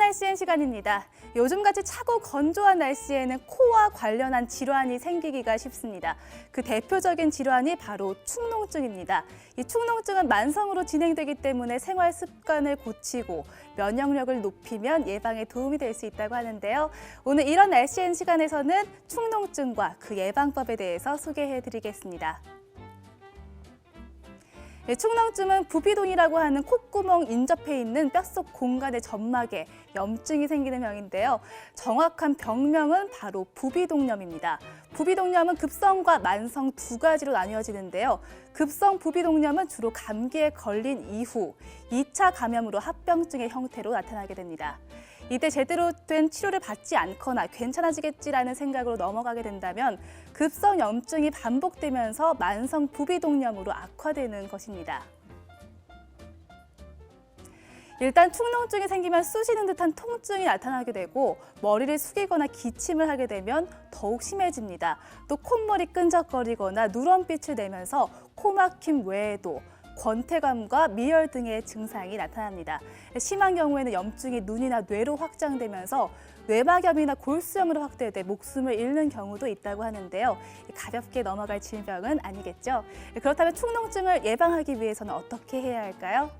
SN 시간입니다. 요즘같이 차고 건조한 날씨에는 코와 관련한 질환이 생기기가 쉽습니다. 그 대표적인 질환이 바로 축농증입니다. 이 축농증은 만성으로 진행되기 때문에 생활 습관을 고치고 면역력을 높이면 예방에 도움이 될 수 있다고 하는데요. 오늘 이런 SN 시간에서는 축농증과 그 예방법에 대해서 소개해 드리겠습니다. 네, 축농증은 부비동이라고 하는 콧구멍 인접해 있는 뼛속 공간의 점막에 염증이 생기는 병인데요. 정확한 병명은 바로 부비동염입니다. 부비동염은 급성과 만성 두 가지로 나뉘어지는데요. 급성 부비동염은 주로 감기에 걸린 이후 2차 감염으로 합병증의 형태로 나타나게 됩니다. 이때 제대로 된 치료를 받지 않거나 괜찮아지겠지라는 생각으로 넘어가게 된다면 급성 염증이 반복되면서 만성 부비동염으로 악화되는 것입니다. 일단 축농증이 생기면 쑤시는 듯한 통증이 나타나게 되고 머리를 숙이거나 기침을 하게 되면 더욱 심해집니다. 또 콧물이 끈적거리거나 누런빛을 내면서 코 막힘 외에도 권태감과 미열 등의 증상이 나타납니다. 심한 경우에는 염증이 눈이나 뇌로 확장되면서 뇌막염이나 골수염으로 확대돼 목숨을 잃는 경우도 있다고 하는데요. 가볍게 넘어갈 질병은 아니겠죠. 그렇다면 축농증을 예방하기 위해서는 어떻게 해야 할까요?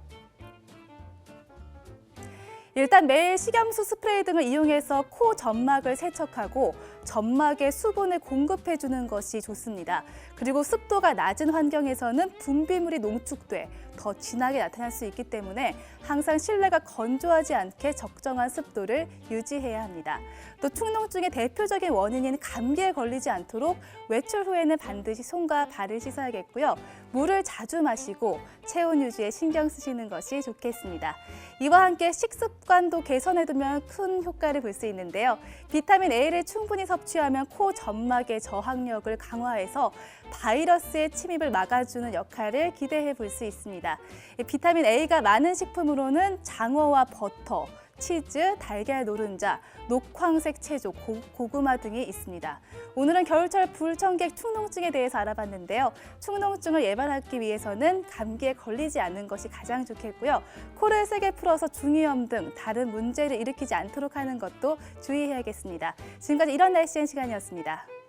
일단 매일 식염수 스프레이 등을 이용해서 코 점막을 세척하고 점막에 수분을 공급해 주는 것이 좋습니다. 그리고 습도가 낮은 환경에서는 분비물이 농축돼 더 진하게 나타날 수 있기 때문에 항상 실내가 건조하지 않게 적정한 습도를 유지해야 합니다. 또 축농증의 대표적인 원인인 감기에 걸리지 않도록 외출 후에는 반드시 손과 발을 씻어야겠고요. 물을 자주 마시고 체온 유지에 신경 쓰시는 것이 좋겠습니다. 이와 함께 식습관도 개선해두면 큰 효과를 볼 수 있는데요. 비타민 A를 충분히 섭취하면 코 점막의 저항력을 강화해서 바이러스의 침입을 막아주는 역할을 기대해 볼 수 있습니다. 비타민 A가 많은 식품으로는 장어와 버터, 치즈, 달걀 노른자, 녹황색 채소, 고, 고구마 등이 있습니다. 오늘은 겨울철 불청객 축농증에 대해서 알아봤는데요. 축농증을 예방하기 위해서는 감기에 걸리지 않는 것이 가장 좋겠고요. 코를 세게 풀어서 중이염 등 다른 문제를 일으키지 않도록 하는 것도 주의해야겠습니다. 지금까지 이런 날씨엔 시간이었습니다.